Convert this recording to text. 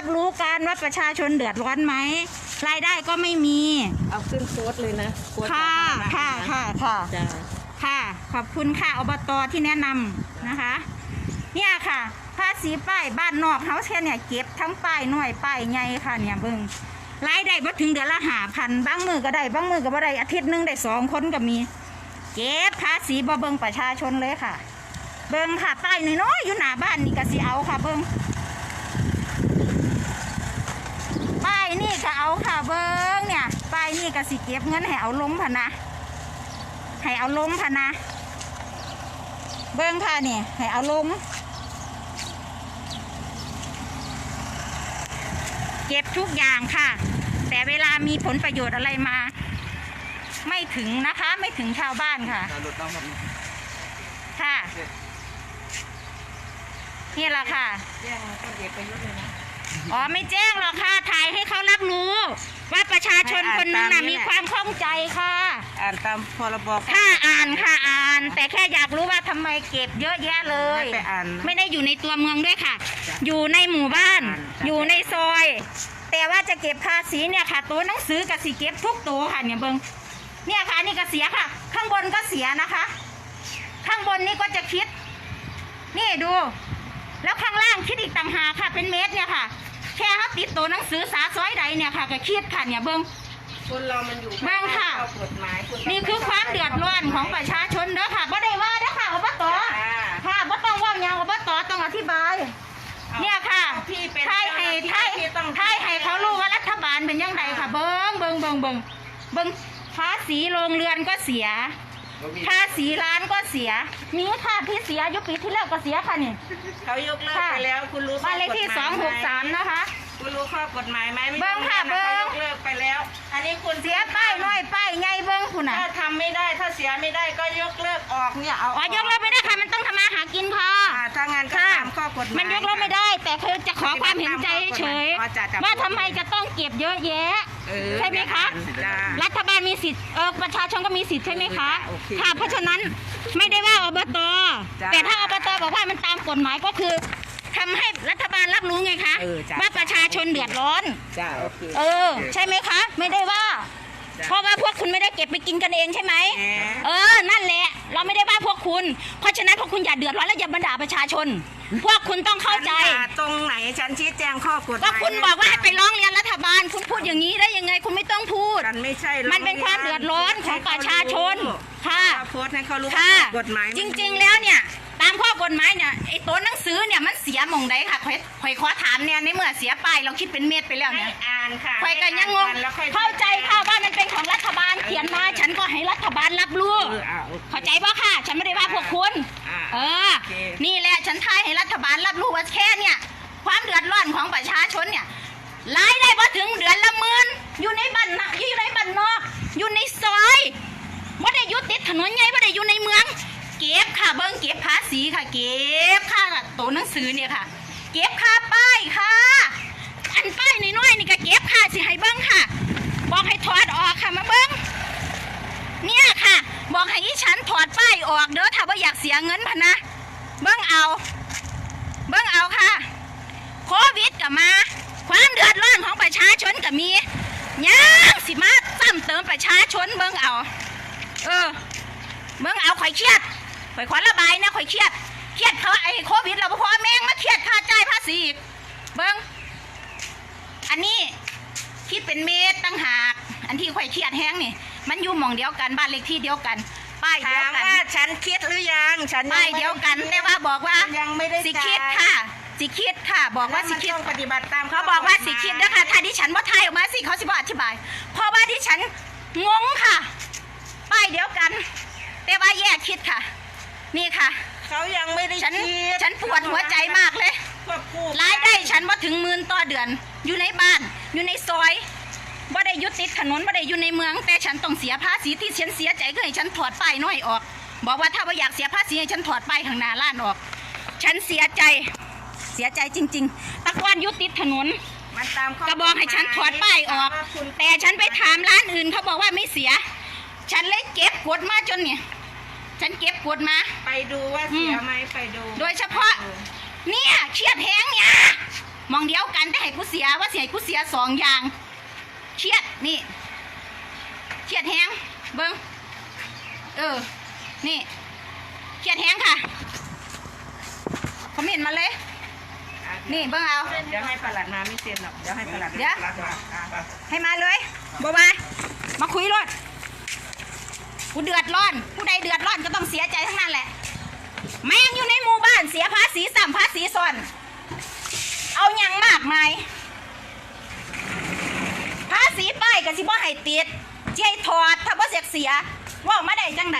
รับรู้กันว่าประชาชนเดือดร้อนไหมรายได้ก็ไม่มีเอาขึ้นโพสต์เลยนะโพสต์ค่ะสาธารณค่ะนค่ะค่ะจ้าค่ะ ขอบคุณค่ะอบตที่แนะนำนะคะ เนี่ยค่ะภาษีป้ายบ้านนอกเฮาแค่เนี่ยเก็บทั้งป้ายน้อยป้ายใหญ่ค่ะเนี่ยเบิ่งรายได้บ่ถึงเดือนละหาพันบางมือก็ได้บางมือก็บ่ได้อาทิตย์หนึงได้สองคนก็มี เก็บภาษีบ่เบิ่งประชาชนเลยค่ะ เบิ่งค่ะป้ายน้อยๆอยู่หน้าบ้านนี่ก็สิเอาค่ะเบิ่งป้ายนี่ ก็เอาค่ะเบิ่งเนี่ยป้ายนี่ก็สิเก็บเงินให้เอาลงพะนะให้เอาลงค่ะนะ เบิ้งค่ะนี่ให้เอาลงเก็บทุกอย่างค่ะ แต่เวลามีผลประโยชน์อะไรมา ไม่ถึงนะคะ ไม่ถึงชาวบ้านค่ะค่ะนี่แหละค่ะแจ้งคนเกประยุทธ์เลยนะ อ๋อไม่แจ้งหรอกค่ะถ่ายให้เขารับรู้ ว่าประชาชนคนนึงน่ะมีความข้องใจค่ะ อ่านตามพรบค่ะอ่านค่ะอ่าน แต่แค่อยากรู้ว่าทำไมเก็บเยอะแยะเลย ให้ไปอ่านนะไม่ได้อยู่ในตัวเมืองด้วยค่ะจ้ะอยู่ในหมู่บ้านอ่านจ้ะอยู่ในซอย แต่ว่าจะเก็บภาษีเนี่ยค่ะ ตัวหนังสือกับสีเก็บทุกตัวค่ะเนี่ยเบิงเนี่ยค่ะนี่ก็เสียค่ะ ข้างบนก็เสียนะคะ ข้างบนนี่ก็จะคิด นี่ดู คิดอีกต่างหากค่ะ เป็นเมตรเนี่ยค่ะ แค่เขาติดตัวหนังสือสาซอยใดเนี่ยค่ะก็คิดค่ะเนี่ยเบิงคนเรามันอยู่บ้างค่ะภายใต้ข้อกฎหมายณต้องนี่คือความเดือดร้อนของประชาชนเด้อค่ะบ่ได้ว่าเด้อค่ะอบตจ้าค่ะบ่ต้องเว่าหยังอบตต้องอธิบายเนี่ยค่ะพี่เป็นไทยให้ไทยพี่ต้องไทยให้เขารู้ว่ารัฐบาลเป็นยังไงค่ะ เบิ้งเบิ้งเบิ้งเบิ้งเบิ้งภาษีโรงเรือนก็เสีย ภาษีร้านก็เสีย มีค่ะที่เสียอยุปีที่แล้วก็เสียค่ะนี่ เขายกเลิกค่ะ ไปแล้ว คุณรู้ข้บ้านเลขที่ กฎสหองหกสามนะคะ คุณรู้ข้อกฎหมายไหมไม่เบิ่งค่ะต้องรียนนเบิ่ง เขายกเลิกไปแล้ว อันนี้คุณเสียป้ายน้อยป้ายใหญ่เบิ้งคุณน่ะถ้าทำไม่ได้ถ้าเสียไม่ได้ก็ยกเลิกออกเนี่ยเอาอ๋อยกเลิกไม่ได้ค่ะ มันต้องทำมาหากินค่ะ อ่าถ้างานก็ค่ะ ตามข้อกฎหมาย มันยกเลิกไม่ได้ แต่คือจะขอความเห็นใจเฉยอ๋อจ้ะจ้ะ ๆว่าทำไมจะต้องเก็บเยอะแยะ เออใช่ไหมคะ จ้า รัฐบาลมีสิทธิ์เออประชาชนก็มีสิทธิ์ใช่ไหมคะโอเคค่ะเพราะฉะนั้นไม่ได้ว่าอบต จ้ะแต่ถ้าอบตบอกว่ามันตามกฎหมายก็คือทำให้รัฐบาลรับรู้ไงคะ เออจ้ะ ว่าประชาชนเดือดร้อน จ้าโอเคเออ ใช่ไหมคะ ไม่ได้ว่าจ้ะเพราะว่าพวกคุณไม่ได้เก็บไปกินกันเองใช่ไหม แหม เออ นั่นแหละ เราไม่ได้ว่าพวกคุณ เพราะฉะนั้นพวกคุณอย่าเดือดร้อนและอย่าบันดาประชาชน พวกคุณต้องเข้าใจ ฉันด่ตรงไหนฉันชี้แจงข้อกฎหมายก็คุณบอกว่าให้ไปร้องเรียนรัฐบาล คุณพูดอย่างนี้ได้ยังไงคุณไม่ต้องพูด ฉันไม่ใช่มันเป็นความเดือดร้อนของประชาชนค่ะโพสต์ให้เขารู้ค่ะกฎหมายจริง ๆ แล้วเนี่ยตามข้อกฎหมายเนี่ยไอ้ตัวหนังสือเนี่ยมันเสียหมองใดค่ะข่อยข่อยขอถามเนี่ยในเมื่อเสียไปเราคิดเป็นเม็ดไปแล้วให้เนี่ย อ่านค่ะข่อยก็ยังงงให้อ่านแล้วค่อย เข้าใจค่ะว่ามันเป็นของรัฐบาลเขียนมา ฉันก็ให้รัฐบาลรับรู้เอออะโอคเข้าใจป่ะค่ะ ฉันไม่ได้ว่าพวกคุณ อ่าเออ โอเค นี่แหละฉันทายให้รัฐบาลรับรู้ว่าแค่เนี่ย ความเดือดร้อนของประชาชนเนี่ยรายได้พอถึงเดือนละหมื่นอยู่ในบ้านนะอยู่ในบ้านนอก อยู่ในซอยว่าได้อยู่ติดถนนใหญ่ว่าได้อยู่ในเมือง เก็บค่ะเบิ้งเก็บภาษีค่ะ เก็บค่าตัวหนังสือเนี่ยค่ะ เก็บค่าป้ายค่ะ อันป้ายน้อยๆนี่ก็เก็บค่ะสิให้เบิ้งค่ะ บอกให้ถอดออกค่ะมาเบิ้ง เนี่ยค่ะ บอกให้อีฉันถอดป้ายออกเด้อถ้าว่าอยากเสียเงินพะนะเบิ้งเอา เบิ้งเอาค่ะ โควิดก็มา ความเดือดร้อนของประชาชนก็มียังสิมาซ้ำเติมประชาชนเบิ้งเอา เออ เบิ้งเอาข่อยเครียดข่อยขอระบายนะข่อยเครียดเครียดเขาไอ้โควิดเราพอแม่งมาเครียดค่าจ่ายภาษีอีกเบิ้งอันนี้คิดเป็นเมตรตั้งหาก อันที่ข่อยเครียดแห้งนี่ มันอยู่หม่องเดียวกันบ้านเลขที่เดียวกัน ป้ายเดีถายวมกันว่าฉันคิดหรือยัง ฉันงป้ายไม่เดียวกันแต่ว่าบอกว่ายังไม่ได้สิคิดจ่ายค่ะสิคิดค่ะ บอกว่าสิคิด แล้วมันต้องปฏิบัติตามเขาบอกว่าสิคิดนะคะถ้าดิฉันว่าไทยออกมาสิเขาสิบอกอธิบาย เพราะว่าดิฉันงงค่ะ ป้ายเดียวกัน แต่ว่าแยกคิดค่ะ นี่ค่ะ เขายังไม่ได้ฉันคิดฉันปวดหัวใจมากเลยควบคู่รายได้ฉันว่าถึงหมื่นต่อเดือน อยู่ในบ้าน อยู่ในซอย ว่าได้อยุติดถนนว่าได้อยู่ในเมือง แต่ฉันต้องเสียภาษีที่ฉันเสียใจก็ให้ฉันถอดป้ายน้อยออก บอกว่าถ้าว่าอยากเสียภาษีให้ฉันถอดป้ายข้างหน้าร้านออก ฉันเสียใจเสียใจจริง ๆ ตะกอนอยุติดถนนมันตามข้ก็บอกให้ฉันถอดป้ายออกว่าคุณแต่ฉันไปถามร้านอื่นเขาบอกว่าไม่เสีย ฉันเลยเก็บกดมาจนเนี่ย ฉันเก็บกดมา ไปดูว่าเสียไหมไปดู โดยเฉพาะ เนี่ยเครียดแหงเนี่ยมองเดียวกันแต่ให้กูเสียว่าเสียให้กูเสียสองอย่าง เครียดนี่เครียดแฮงเบิ้งเออ นี่เครียดแฮงค่ะคอมเมนต์มาเลย นี่เบิ้งเอา เดี๋ยวให้ประหลัดมาไม่เซ็นหรอก เดี๋ยวให้ประหลัดเดี๋ยวประหลัดมาอะให้มาเลยบมามาคุยรถกูเดือดร้อน ผู้ใดเดือดร้อนก็ต้องเสียใจทั้งนั้นแหละ แม่งอยู่ในหมู่บ้านเสียภาษีสัมภาษีส่วน เอาหยังมากมาย ภาษีป้าย กับสิบ่ให้ติดเจียถอดถ้าบ่เสียเสียว่ามาได้จังไหน